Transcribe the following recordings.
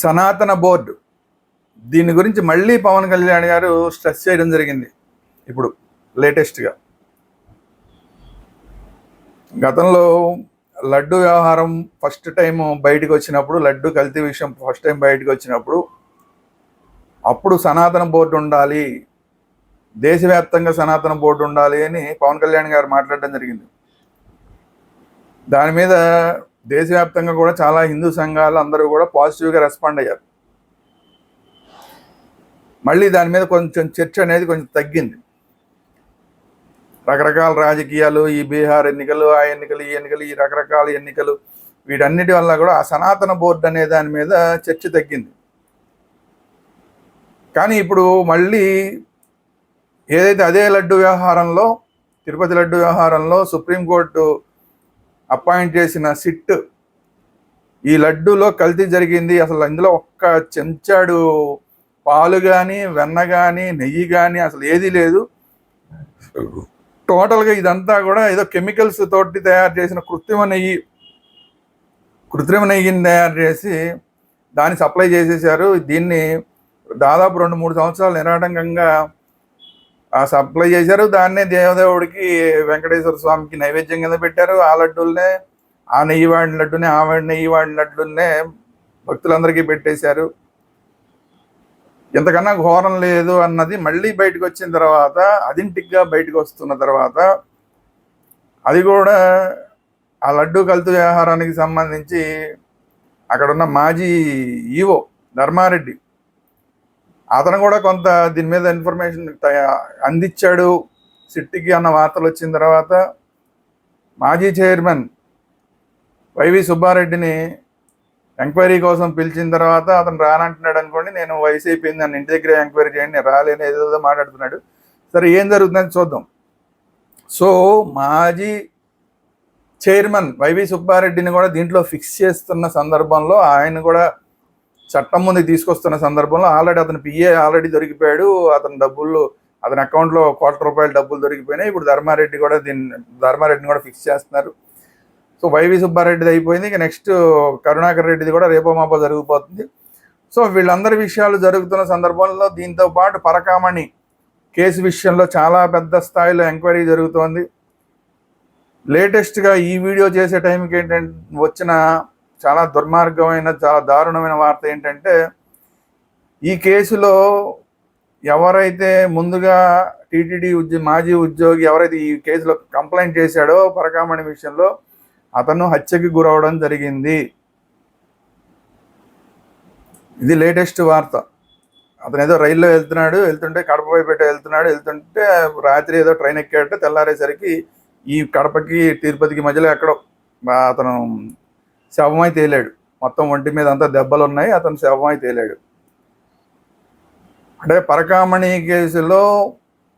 సనాతన బోర్డు. దీని గురించి మళ్ళీ పవన్ కళ్యాణ్ గారు స్ట్రెస్ చేయడం జరిగింది. ఇప్పుడు లేటెస్ట్గా. గతంలో లడ్డు వ్యవహారం ఫస్ట్ టైం బయటకు వచ్చినప్పుడు లడ్డు కల్తీ విషయం ఫస్ట్ టైం బయటకు వచ్చినప్పుడు అప్పుడు సనాతన బోర్డు ఉండాలి దేశవ్యాప్తంగా సనాతన బోర్డు ఉండాలి అని పవన్ కళ్యాణ్ గారు మాట్లాడడం జరిగింది. దాని మీద దేశవ్యాప్తంగా కూడా చాలా హిందూ సంఘాలు అందరూ కూడా పాజిటివ్గా రెస్పాండ్ అయ్యారు. మళ్ళీ దాని మీద కొంచెం చర్చ అనేది కొంచెం తగ్గింది. రకరకాల రాజకీయాలు ఈ బీహార్ ఎన్నికలు ఆ ఎన్నికలు ఈ ఎన్నికలు ఈ రకరకాల ఎన్నికలు వీటన్నిటి వల్ల కూడా ఆ సనాతన బోర్డు అనే దాని మీద చర్చ తగ్గింది. కానీ ఇప్పుడు మళ్ళీ ఏదైతే అదే లడ్డు వ్యవహారంలో తిరుపతి లడ్డు వ్యవహారంలో సుప్రీంకోర్టు అపాయింట్ చేసిన సిట్. ఈ లడ్డూలో కల్తీ జరిగింది. అసలు ఇందులో ఒక్క చెంచాడు పాలు కానీ వెన్న కానీ నెయ్యి కానీ అసలు ఏదీ లేదు. టోటల్గా ఇదంతా కూడా ఏదో కెమికల్స్ తోటి తయారు చేసిన కృత్రిమ నెయ్యి. కృత్రిమ నెయ్యిని తయారు చేసి దాన్ని సప్లై చేసేసారు దీన్ని దాదాపు రెండు మూడు సంవత్సరాలు నిరాటంకంగా సప్లై చేశారు. దాన్నే దేవదేవుడికి వెంకటేశ్వర స్వామికి నైవేద్యం కింద పెట్టారు. ఆ లడ్డూలనే ఆ నెయ్యి వాడిన లడ్డునే ఆ నెయ్యి వాడిన లడ్డునే భక్తులందరికీ పెట్టేశారు. ఇంతకన్నా ఘోరం లేదు అన్నది మళ్ళీ బయటకు వచ్చిన తర్వాత అదింటిగ్గా బయటకు వస్తున్న తర్వాత అది కూడా ఆ లడ్డు కల్తు వ్యవహారానికి సంబంధించి అక్కడున్న మాజీ ఈవో ధర్మారెడ్డి అతను కూడా కొంత దీని మీద ఇన్ఫర్మేషన్ అందించాడు. సిట్టికి అన్న వార్తలు వచ్చిన తర్వాత మాజీ చైర్మన్ వైవి సుబ్బారెడ్డిని ఎంక్వైరీ కోసం పిలిచిన తర్వాత అతను రానంటున్నాడు అనుకోండి నేను వయసు అయిపోయింది నన్ను ఇంటి దగ్గర ఎంక్వైరీ చేయండి నేను రాలేని ఏదో మాట్లాడుతున్నాడు. సరే ఏం జరుగుతుందని చూద్దాం. సో మాజీ చైర్మన్ వైవి సుబ్బారెడ్డిని కూడా దీంట్లో ఫిక్స్ చేస్తున్న సందర్భంలో ఆయన కూడా చట్టం ముందు తీసుకొస్తున్న సందర్భంలో ఆల్రెడీ అతను పిఏ ఆల్రెడీ దొరికిపోయాడు. అతని డబ్బులు అతని అకౌంట్లో కోట్ల రూపాయల డబ్బులు దొరికిపోయినాయి. ఇప్పుడు ధర్మారెడ్డి కూడా దీన్ని ధర్మారెడ్డిని కూడా ఫిక్స్ చేస్తున్నారు. సో వైవి సుబ్బారెడ్డిది అయిపోయింది. ఇక నెక్స్ట్ కరుణాకర్ రెడ్డిది కూడా రేపో మాపో జరిగిపోతుంది. సో వీళ్ళందరి విషయాలు జరుగుతున్న సందర్భంలో దీంతో పాటు పరకామణి కేసు విషయంలో చాలా పెద్ద స్థాయిలో ఎంక్వైరీ జరుగుతోంది. లేటెస్ట్గా ఈ వీడియో చేసే టైంకి ఏంటంటే వచ్చిన చాలా దుర్మార్గమైన చాలా దారుణమైన వార్త ఏంటంటే ఈ కేసులో ఎవరైతే ముందుగా టీటీడీ ఉద్యోగ మాజీ ఉద్యోగి ఎవరైతే ఈ కేసులో కంప్లైంట్ చేశాడో పరకామణి విషయంలో అతను హత్యకి గురవడం జరిగింది. ఇది లేటెస్ట్ వార్త. అతను ఏదో రైల్లో వెళ్తున్నాడు వెళ్తుంటే కడప వైపు వెళ్తున్నాడు వెళ్తుంటే రాత్రి ఏదో ట్రైన్ ఎక్కాడంటే తెల్లారేసరికి ఈ కడపకి తిరుపతికి మధ్యలో ఎక్కడో అతను శవమై తేలాడు. మొత్తం ఒంటి మీద అంతా దెబ్బలు ఉన్నాయి అతను శవమై తేలాడు. అంటే పరకామణి కేసులో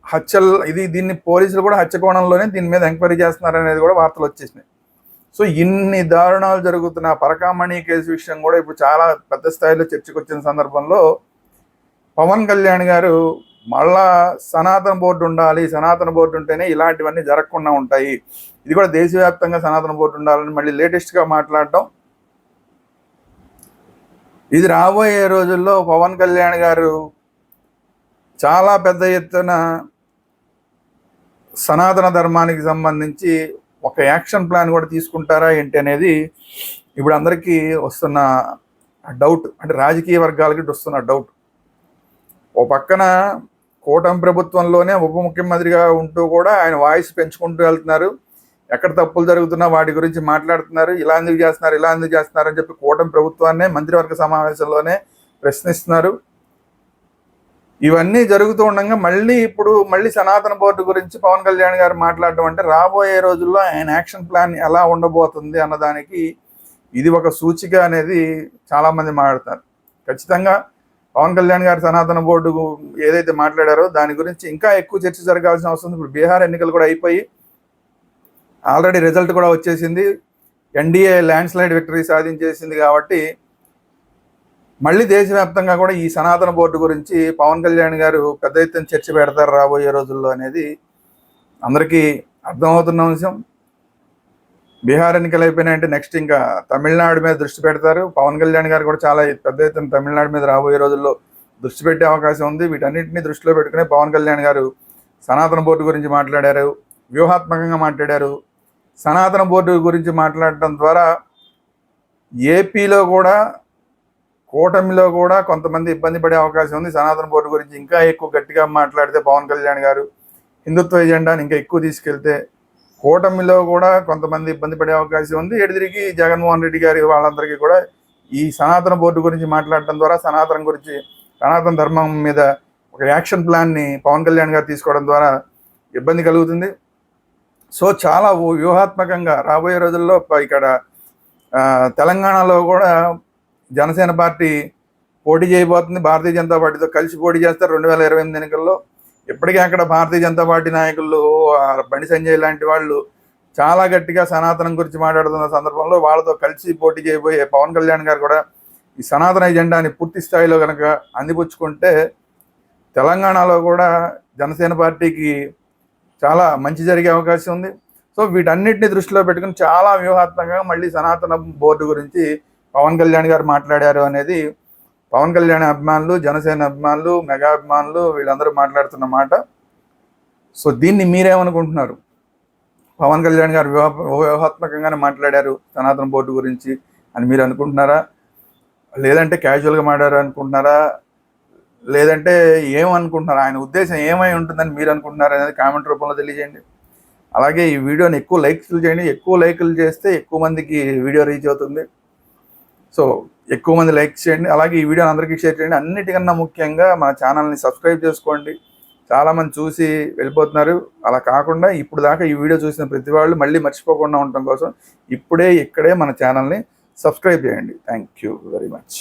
హత్యలు ఇది దీన్ని పోలీసులు కూడా హత్య కోణంలోనే దీని మీద ఎంక్వైరీ చేస్తున్నారు అనేది కూడా వార్తలు వచ్చేసినాయి. సో ఇన్ని దారుణాలు జరుగుతున్న పరకామణి కేసు విషయం కూడా ఇప్పుడు చాలా పెద్ద స్థాయిలో చర్చకు వచ్చిన సందర్భంలో పవన్ కళ్యాణ్ గారు మళ్ళా సనాతన బోర్డు ఉండాలి సనాతన బోర్డు ఉంటేనే ఇలాంటివన్నీ జరగకుండా ఉంటాయి. ఇది కూడా దేశవ్యాప్తంగా సనాతన బోర్డు ఉండాలని మళ్ళీ లేటెస్ట్గా మాట్లాడటం ఇది రాబోయే రోజుల్లో పవన్ కళ్యాణ్ గారు చాలా పెద్ద ఎత్తున సనాతన ధర్మానికి సంబంధించి ఒక యాక్షన్ ప్లాన్ కూడా తీసుకుంటారా ఏంటి అనేది ఇప్పుడు అందరికీ వస్తున్న డౌట్. అంటే రాజకీయ వర్గాలకి వస్తున్న డౌట్. ఓ పక్కన కూటమి ప్రభుత్వంలోనే ఉప ముఖ్యమంత్రిగా ఉంటూ కూడా ఆయన వాయిస్ పెంచుకుంటూ వెళ్తున్నారు. ఎక్కడ తప్పులు జరుగుతున్నా వాటి గురించి మాట్లాడుతున్నారు ఇలా ఎందుకు చేస్తున్నారు ఇలా ఎందుకు చేస్తున్నారు అని చెప్పి కూటమి ప్రభుత్వాన్నే మంత్రివర్గ సమావేశంలోనే ప్రశ్నిస్తున్నారు. ఇవన్నీ జరుగుతూ ఉండగా మళ్ళీ ఇప్పుడు మళ్ళీ సనాతన బోర్డు గురించి పవన్ కళ్యాణ్ గారు మాట్లాడడం అంటే రాబోయే రోజుల్లో ఆయన యాక్షన్ ప్లాన్ ఎలా ఉండబోతుంది అన్నదానికి ఇది ఒక సూచిక అనేది చాలామంది మాట్లాడతారు. ఖచ్చితంగా పవన్ కళ్యాణ్ గారు సనాతన బోర్డు ఏదైతే మాట్లాడారో దాని గురించి ఇంకా ఎక్కువ చర్చ జరగాల్సిన అవసరం ఇప్పుడు బీహార్ ఎన్నికలు కూడా అయిపోయి ఆల్రెడీ రిజల్ట్ కూడా వచ్చేసింది. ఎన్డీఏ ల్యాండ్ స్లైడ్ విక్టరీ సాధించేసింది కాబట్టి మళ్ళీ దేశవ్యాప్తంగా కూడా ఈ సనాతన బోర్డు గురించి పవన్ కళ్యాణ్ గారు పెద్ద ఎత్తున చర్చ పెడతారు రాబోయే రోజుల్లో అనేది అందరికీ అర్థమవుతున్న అంశం. బీహార్ ఎన్నికలు అయిపోయినాయంటే నెక్స్ట్ ఇంకా తమిళనాడు మీద దృష్టి పెడతారు. పవన్ కళ్యాణ్ గారు కూడా చాలా పెద్ద ఎత్తున తమిళనాడు మీద రాబోయే రోజుల్లో దృష్టి పెట్టే అవకాశం ఉంది. వీటన్నిటిని దృష్టిలో పెట్టుకుని పవన్ కళ్యాణ్ గారు సనాతన బోర్డు గురించి మాట్లాడారు. వ్యూహాత్మకంగా మాట్లాడారు. సనాతన బోర్డు గురించి మాట్లాడటం ద్వారా ఏపీలో కూడా కూటమిలో కూడా కొంతమంది ఇబ్బంది పడే అవకాశం ఉంది. సనాతన బోర్డు గురించి ఇంకా ఎక్కువ గట్టిగా మాట్లాడితే పవన్ కళ్యాణ్ గారు హిందుత్వ ఎజెండాని ఇంకా ఎక్కువ తీసుకెళ్తే కూటమిలో కూడా కొంతమంది ఇబ్బంది పడే అవకాశం ఉంది. ఎడిదిరిగి జగన్మోహన్ రెడ్డి గారి వాళ్ళందరికీ కూడా ఈ సనాతన బోర్డు గురించి మాట్లాడటం ద్వారా సనాతనం గురించి సనాతన ధర్మం మీద ఒక యాక్షన్ ప్లాన్ని పవన్ కళ్యాణ్ గారు తీసుకోవడం ద్వారా ఇబ్బంది కలుగుతుంది. సో చాలా వ్యూహాత్మకంగా రాబోయే రోజుల్లో ఇక్కడ తెలంగాణలో కూడా జనసేన పార్టీ పోటీ చేయబోతుంది. భారతీయ జనతా పార్టీతో కలిసి పోటీ చేస్తారు రెండు వేల ఇరవై ఎనిమిది ఎన్నికల్లో. ఇప్పటికే అక్కడ భారతీయ జనతా పార్టీ నాయకులు బండి సంజయ్ లాంటి వాళ్ళు చాలా గట్టిగా సనాతనం గురించి మాట్లాడుతున్న సందర్భంలో వాళ్ళతో కలిసి పోటీ చేయబోయే పవన్ కళ్యాణ్ గారు కూడా ఈ సనాతన ఎజెండాని పూర్తి స్థాయిలో కనుక అందిపుచ్చుకుంటే తెలంగాణలో కూడా జనసేన పార్టీకి చాలా మంచి జరిగే అవకాశం ఉంది. సో వీటన్నిటిని దృష్టిలో పెట్టుకుని చాలా వ్యూహాత్మకంగా మళ్ళీ సనాతన బోర్డు గురించి పవన్ కళ్యాణ్ గారు మాట్లాడారు అనేది పవన్ కళ్యాణ్ అభిమానులు జనసేన అభిమానులు మెగా అభిమానులు వీళ్ళందరూ మాట్లాడుతున్న మాట. సో దీన్ని మీరేమనుకుంటున్నారు? పవన్ కళ్యాణ్ గారు వ్యూహ వ్యూహాత్మకంగానే మాట్లాడారు సనాతన బోర్డు గురించి అని మీరు అనుకుంటున్నారా? లేదంటే క్యాజువల్గా మాట్లాడారు అనుకుంటున్నారా లేదంటే ఏమనుకుంటున్నారు? ఆయన ఉద్దేశం ఏమై ఉంటుందని మీరు అనుకుంటున్నారు అనేది కామెంట్ రూపంలో తెలియజేయండి. అలాగే ఈ వీడియోని ఎక్కువ లైక్స్లు చేయండి. ఎక్కువ లైక్లు చేస్తే ఎక్కువ మందికి వీడియో రీచ్ అవుతుంది. సో ఎక్కువ మంది లైక్ చేయండి. అలాగే ఈ వీడియోని అందరికీ షేర్ చేయండి. అన్నిటికన్నా ముఖ్యంగా మన ఛానల్ని సబ్స్క్రైబ్ చేసుకోండి. చాలామంది చూసి వెళ్ళిపోతున్నారు. అలా కాకుండా ఇప్పుడు దాకా ఈ వీడియో చూసిన ప్రతి వాళ్ళు మళ్ళీ మర్చిపోకుండా ఉండటం కోసం ఇప్పుడే ఇక్కడే మన ఛానల్ని సబ్స్క్రైబ్ చేయండి. Thank you very much.